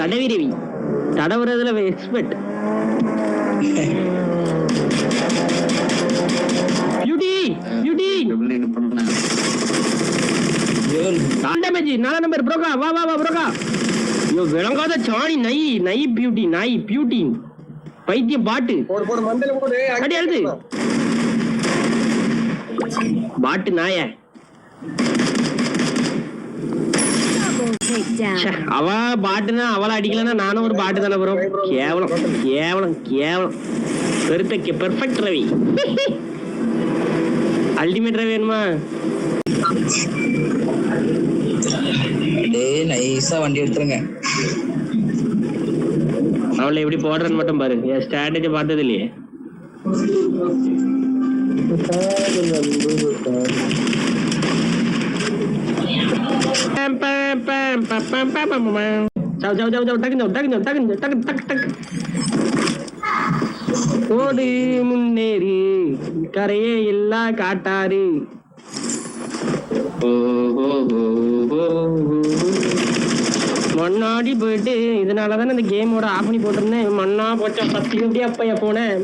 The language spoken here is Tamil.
தடவி ரவி தடவுறதுல எக்ஸ்பர்ட் பியூட்டி பியூட்டி டேமேஜ் நாலு நம்பர் ப்ரோக்கா வா வா வா ப்ரோக்கா ஐயோ விளங்காத சாணி நை நை பியூட்டி நை பியூட்டி பைத்திய பாட்டு. அடி பாட்டு நாய. அவ பாட்டுனா அவளை அடிக்கலன்னா நானும் ஒரு பாட்டு தானே ப்ரோ கேவலம் கேவலம் கேவலம். பெருத்த பெர்ஃபெக்ட் ரவி. அல்டிமேட் ரவி வேணுமா? டேய் நைஸா வண்டி எடுத்துருங்க. அவளை எப்படி போடுறன்னு மட்டும் பாரு. என் ஸ்ட்ராட்டஜி பார்த்தது இல்லையே. டக்குனு சாவு, டக்குனு சாவு, டக்கு, டக்கு, டக்கு. ஓடு முன்னேறி கரையே இல்லா காட்டாரு. முன்னாடி போயிட்டு இதனால தானே இந்த கேமோட ஆஃப் பண்ணி போட்டிருந்தேன். மண்ணா போச்சா பத்தி எப்படி அப்பையா போனேன்.